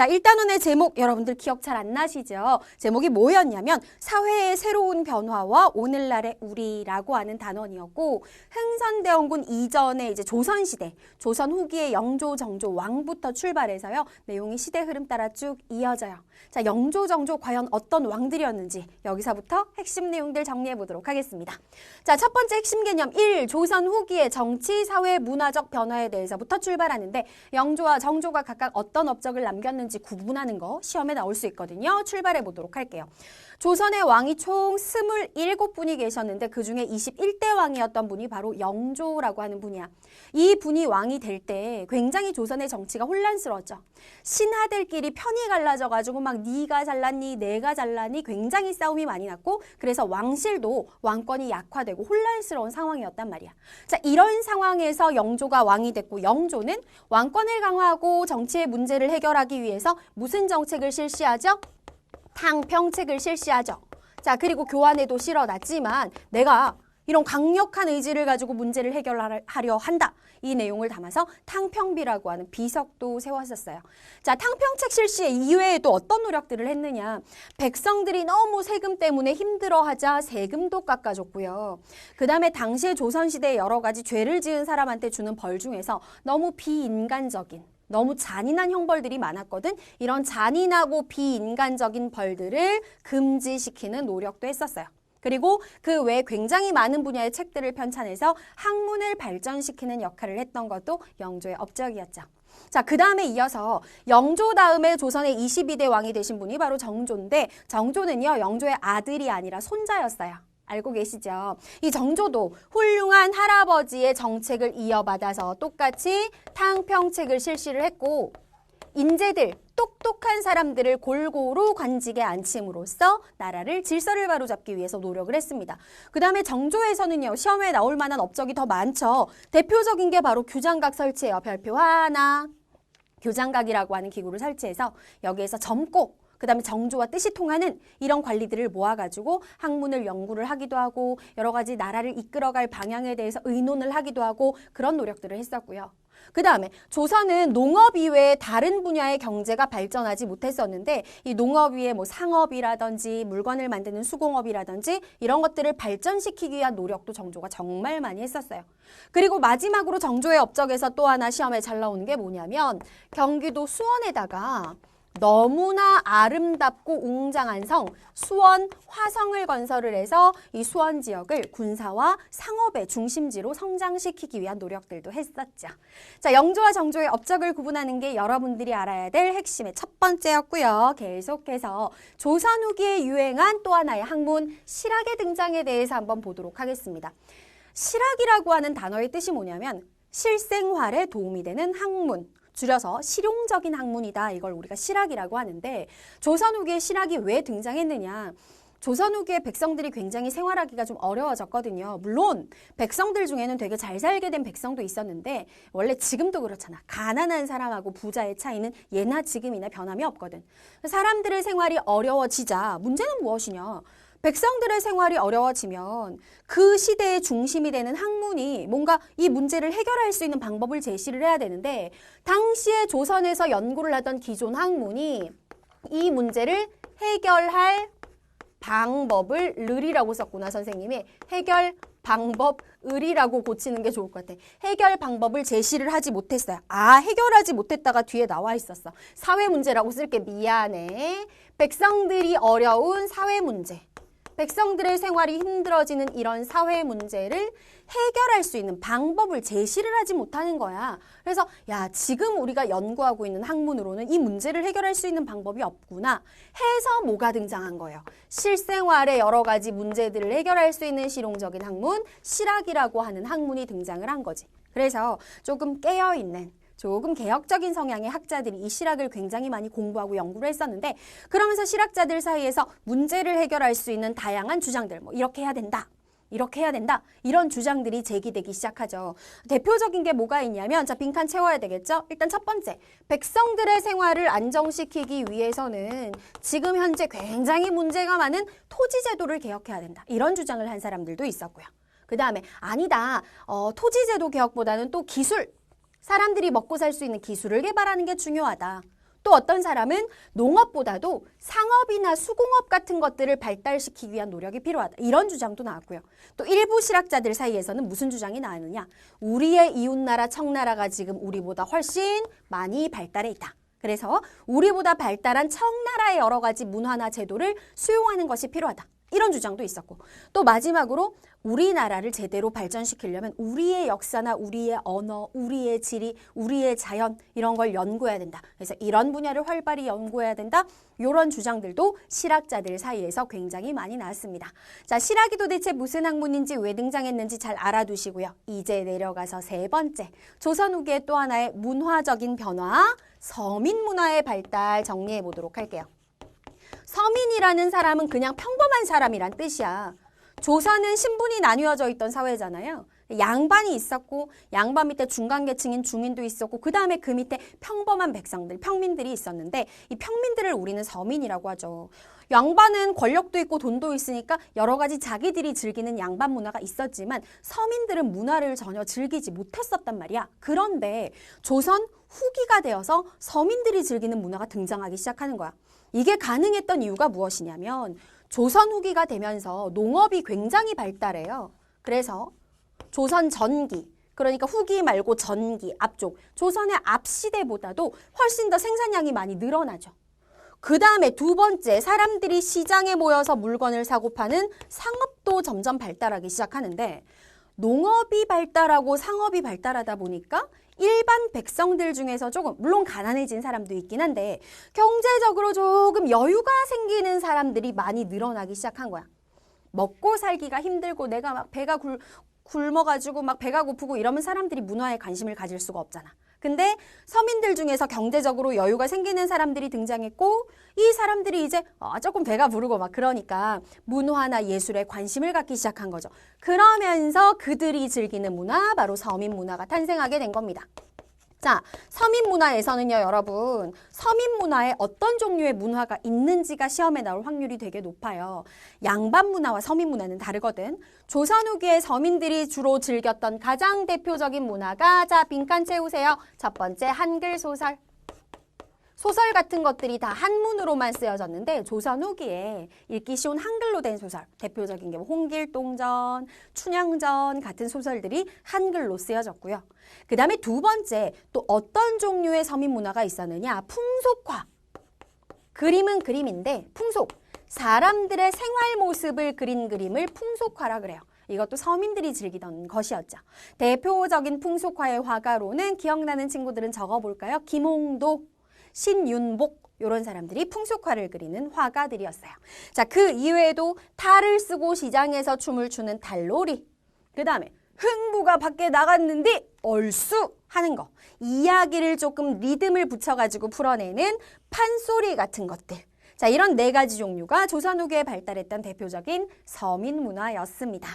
자, 1단원의 제목 여러분들 기억 잘 안 나시죠? 제목이 뭐였냐면 사회의 새로운 변화와 오늘날의 우리라고 하는 단원이었고 흥선대원군 이전의 이제 조선시대, 조선 후기의 영조, 정조, 왕부터 출발해서요. 내용이 시대 흐름 따라 쭉 이어져요. 자, 영조, 정조 과연 어떤 왕들이었는지 여기서부터 핵심 내용들 정리해 보도록 하겠습니다. 자, 첫 번째 핵심 개념 1. 조선 후기의 정치, 사회, 문화적 변화에 대해서부터 출발하는데 영조와 정조가 각각 어떤 업적을 남겼는지 구분하는 거 시험에 나올 수 있거든요. 출발해 보도록 할게요. 조선의 왕이 총 27분이 계셨는데 그중에 21대 왕이었던 분이 바로 영조라고 하는 분이야. 이 분이 왕이 될 때 굉장히 조선의 정치가 혼란스러웠죠. 신하들끼리 편이 갈라져 가지고 막 네가 잘났니 내가 잘났니 굉장히 싸움이 많이 났고 그래서 왕실도 왕권이 약화되고 혼란스러운 상황이었단 말이야. 자, 이런 상황에서 영조가 왕이 됐고 영조는 왕권을 강화하고 정치의 문제를 해결하기 위해서 무슨 정책을 실시하죠? 탕평책을 실시하죠. 자, 그리고 교환에도 실어놨지만 내가 이런 강력한 의지를 가지고 문제를 해결하려 한다. 이 내용을 담아서 탕평비라고 하는 비석도 세웠었어요. 자, 탕평책 실시에 이외에 또 어떤 노력들을 했느냐. 백성들이 너무 세금 때문에 힘들어하자 세금도 깎아줬고요. 그 다음에 당시에 조선시대에 여러 가지 죄를 지은 사람한테 주는 벌 중에서 너무 비인간적인 너무 잔인한 형벌들이 많았거든. 이런 잔인하고 비인간적인 벌들을 금지시키는 노력도 했었어요. 그리고 그 외에 굉장히 많은 분야의 책들을 편찬해서 학문을 발전시키는 역할을 했던 것도 영조의 업적이었죠. 자, 그 다음에 이어서 영조 다음에 조선의 22대 왕이 되신 분이 바로 정조인데 정조는요, 영조의 아들이 아니라 손자였어요. 알고 계시죠? 이 정조도 훌륭한 할아버지의 정책을 이어받아서 똑같이 탕평책을 실시를 했고 인재들, 똑똑한 사람들을 골고루 관직에 앉힘으로써 나라를 질서를 바로잡기 위해서 노력을 했습니다. 그 다음에 정조에서는요, 시험에 나올 만한 업적이 더 많죠. 대표적인 게 바로 규장각 설치예요. 별표 하나. 규장각이라고 하는 기구를 설치해서 여기에서 점고 그 다음에 정조와 뜻이 통하는 이런 관리들을 모아가지고 학문을 연구를 하기도 하고 여러 가지 나라를 이끌어갈 방향에 대해서 의논을 하기도 하고 그런 노력들을 했었고요. 그 다음에 조선은 농업 이외에 다른 분야의 경제가 발전하지 못했었는데 이 농업 위에 뭐 상업이라든지 물건을 만드는 수공업이라든지 이런 것들을 발전시키기 위한 노력도 정조가 정말 많이 했었어요. 그리고 마지막으로 정조의 업적에서 또 하나 시험에 잘 나오는 게 뭐냐면 경기도 수원에다가 너무나 아름답고 웅장한 성 수원 화성을 건설을 해서 이 수원 지역을 군사와 상업의 중심지로 성장시키기 위한 노력들도 했었죠. 자, 영조와 정조의 업적을 구분하는 게 여러분들이 알아야 될 핵심의 첫 번째였고요. 계속해서 조선 후기에 유행한 또 하나의 학문 실학의 등장에 대해서 한번 보도록 하겠습니다. 실학이라고 하는 단어의 뜻이 뭐냐면 실생활에 도움이 되는 학문, 줄여서 실용적인 학문이다. 이걸 우리가 실학이라고 하는데 조선 후기에 실학이 왜 등장했느냐? 조선 후기에 백성들이 굉장히 생활하기가 좀 어려워졌거든요. 물론 백성들 중에는 되게 잘 살게 된 백성도 있었는데 원래 지금도 그렇잖아. 가난한 사람하고 부자의 차이는 예나 지금이나 변함이 없거든. 사람들의 생활이 어려워지자 문제는 무엇이냐? 백성들의 생활이 어려워지면 그 시대의 중심이 되는 학문이 뭔가 이 문제를 해결할 수 있는 방법을 제시를 해야 되는데 당시에 조선에서 연구를 하던 기존 학문이 이 문제를 해결할 방법을 을이라고 썼구나 선생님이 해결 방법 을이라고 고치는 게 좋을 것 같아. 해결 방법을 제시를 하지 못했어요. 아 해결하지 못했다가 뒤에 나와 있었어. 사회 문제라고 쓸게 미안해. 백성들이 어려운 사회 문제. 백성들의 생활이 힘들어지는 이런 사회 문제를 해결할 수 있는 방법을 제시를 하지 못하는 거야. 그래서 야 지금 우리가 연구하고 있는 학문으로는 이 문제를 해결할 수 있는 방법이 없구나 해서 뭐가 등장한 거예요. 실생활의 여러 가지 문제들을 해결할 수 있는 실용적인 학문, 실학이라고 하는 학문이 등장을 한 거지. 그래서 조금 깨어 있는 조금 개혁적인 성향의 학자들이 이 실학을 굉장히 많이 공부하고 연구를 했었는데 그러면서 실학자들 사이에서 문제를 해결할 수 있는 다양한 주장들 뭐 이렇게 해야 된다. 이렇게 해야 된다. 이런 주장들이 제기되기 시작하죠. 대표적인 게 뭐가 있냐면 자 빈칸 채워야 되겠죠? 일단 첫 번째, 백성들의 생활을 안정시키기 위해서는 지금 현재 굉장히 문제가 많은 토지 제도를 개혁해야 된다. 이런 주장을 한 사람들도 있었고요. 그 다음에 아니다. 어, 토지 제도 개혁보다는 또 기술, 사람들이 먹고 살 수 있는 기술을 개발하는 게 중요하다. 또 어떤 사람은 농업보다도 상업이나 수공업 같은 것들을 발달시키기 위한 노력이 필요하다. 이런 주장도 나왔고요. 또 일부 실학자들 사이에서는 무슨 주장이 나왔느냐. 우리의 이웃나라 청나라가 지금 우리보다 훨씬 많이 발달해 있다. 그래서 우리보다 발달한 청나라의 여러 가지 문화나 제도를 수용하는 것이 필요하다. 이런 주장도 있었고 또 마지막으로 우리나라를 제대로 발전시키려면 우리의 역사나 우리의 언어, 우리의 지리, 우리의 자연 이런 걸 연구해야 된다. 그래서 이런 분야를 활발히 연구해야 된다. 이런 주장들도 실학자들 사이에서 굉장히 많이 나왔습니다. 자, 실학이 도대체 무슨 학문인지 왜 등장했는지 잘 알아두시고요. 이제 내려가서 세 번째 조선 후기의 또 하나의 문화적인 변화, 서민 문화의 발달 정리해 보도록 할게요. 서민이라는 사람은 그냥 평범한 사람이란 뜻이야. 조선은 신분이 나뉘어져 있던 사회잖아요. 양반이 있었고 양반 밑에 중간 계층인 중인도 있었고 그 다음에 그 밑에 평범한 백성들, 평민들이 있었는데 이 평민들을 우리는 서민이라고 하죠. 양반은 권력도 있고 돈도 있으니까 여러 가지 자기들이 즐기는 양반 문화가 있었지만 서민들은 문화를 전혀 즐기지 못했었단 말이야. 그런데 조선 후기가 되어서 서민들이 즐기는 문화가 등장하기 시작하는 거야. 이게 가능했던 이유가 무엇이냐면 조선 후기가 되면서 농업이 굉장히 발달해요. 그래서 조선 전기, 그러니까 후기 말고 전기, 앞쪽, 조선의 앞시대보다도 훨씬 더 생산량이 많이 늘어나죠. 그 다음에 두 번째, 사람들이 시장에 모여서 물건을 사고 파는 상업도 점점 발달하기 시작하는데 농업이 발달하고 상업이 발달하다 보니까 일반 백성들 중에서 조금 물론 가난해진 사람도 있긴 한데 경제적으로 조금 여유가 생기는 사람들이 많이 늘어나기 시작한 거야. 먹고 살기가 힘들고 내가 막 배가 굴, 굶어가지고 막 배가 고프고 이러면 사람들이 문화에 관심을 가질 수가 없잖아. 근데 서민들 중에서 경제적으로 여유가 생기는 사람들이 등장했고 이 사람들이 이제 어, 조금 배가 부르고 막 그러니까 문화나 예술에 관심을 갖기 시작한 거죠. 그러면서 그들이 즐기는 문화, 바로 서민 문화가 탄생하게 된 겁니다. 자, 서민 문화에서는요, 여러분, 서민 문화에 어떤 종류의 문화가 있는지가 시험에 나올 확률이 되게 높아요. 양반 문화와 서민 문화는 다르거든. 조선 후기에 서민들이 주로 즐겼던 가장 대표적인 문화가, 자, 빈칸 채우세요. 첫 번째, 한글 소설. 소설 같은 것들이 다 한문으로만 쓰여졌는데 조선 후기에 읽기 쉬운 한글로 된 소설 대표적인 게뭐 홍길동전, 춘향전 같은 소설들이 한글로 쓰여졌고요. 그 다음에 두 번째 또 어떤 종류의 서민 문화가 있었느냐 풍속화 그림은 그림인데 풍속 사람들의 생활 모습을 그린 그림을 풍속화라 그래요. 이것도 서민들이 즐기던 것이었죠. 대표적인 풍속화의 화가로는 기억나는 친구들은 적어볼까요? 김홍도, 신윤복 이런 사람들이 풍속화를 그리는 화가들이었어요. 자, 그 이외에도 탈을 쓰고 시장에서 춤을 추는 달놀이. 그 다음에 흥부가 밖에 나갔는데 얼쑤 하는 거. 이야기를 조금 리듬을 붙여가지고 풀어내는 판소리 같은 것들. 자, 이런 네 가지 종류가 조선 후기에 발달했던 대표적인 서민 문화였습니다.